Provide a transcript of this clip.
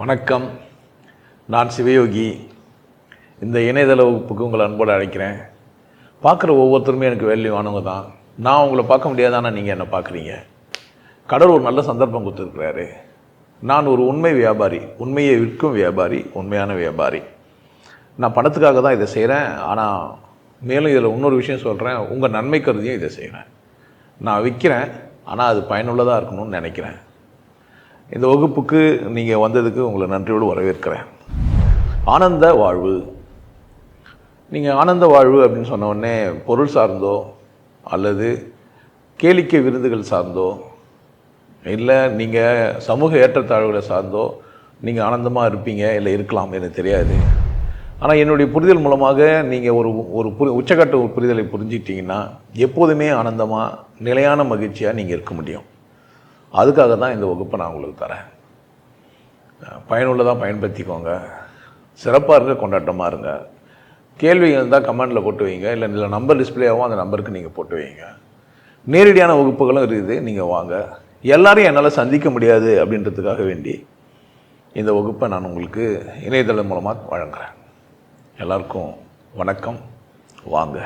வணக்கம். நான் சிவயோகி. இந்த இணையதள வகுப்புக்கு உங்களை அன்போடு அழைக்கிறேன். பார்க்குற ஒவ்வொருத்தருமே எனக்கு வேல்யூவானவங்க தான். நான் உங்களை பார்க்க முடியாதானா நீங்கள் என்னை பார்க்குறீங்க? கடல் ஒரு நல்ல சந்தர்ப்பம் கொடுத்துருக்குறாரு. நான் ஒரு உண்மை வியாபாரி உண்மையை விற்கும் வியாபாரி உண்மையான வியாபாரி. நான் பணத்துக்காக தான் இதை செய்கிறேன். ஆனால் மேலும் இதில் இன்னொரு விஷயம் சொல்கிறேன். உங்கள் நன்மை கருதியும் இதை செய்கிறேன். நான் விற்கிறேன். ஆனால் அது பயனுள்ளதாக இருக்கணும்னு நினைக்கிறேன். இந்த வகுப்புக்கு நீங்கள் வந்ததுக்கு உங்களை நன்றியோடு வரவேற்கிறேன். ஆனந்த வாழ்வு. நீங்கள் ஆனந்த வாழ்வு அப்படின்னு சொன்ன உடனே பொருள் சார்ந்தோ அல்லது கேளிக்கை விருதுகள் சார்ந்தோ இல்லை நீங்கள் சமூக ஏற்றத்தாழ்வுகளை சார்ந்தோ நீங்கள் ஆனந்தமாக இருப்பீங்க இல்லை இருக்கலாம் எனக்கு தெரியாது. ஆனால் என்னுடைய புரிதல் மூலமாக நீங்கள் ஒரு ஒரு புரி உச்சக்கட்ட ஒரு புரிதலை புரிஞ்சிட்டிங்கன்னா எப்போதுமே ஆனந்தமாக நிலையான மகிழ்ச்சியாக நீங்கள் இருக்க முடியும். அதுக்காக தான் இந்த வகுப்பை நான் உங்களுக்கு தரேன். பயனுள்ளதாக பயன்படுத்திக்கோங்க. சிறப்பாக இருங்க கொண்டாட்டமாக இருங்க. கேள்விகள் இருந்தால் கமெண்டில் போட்டு வைங்க. இல்லை இல்லை நம்பர் டிஸ்பிளே அந்த நம்பருக்கு நீங்கள் போட்டு வைங்க. நேரடியான வகுப்புகளும் இருக்குது நீங்கள் வாங்க. எல்லாரையும் என்னால் சந்திக்க முடியாது அப்படின்றதுக்காக வேண்டி இந்த வகுப்பை நான் உங்களுக்கு இணையதளம் மூலமாக வழங்குறேன். எல்லாருக்கும் வணக்கம். வாங்க.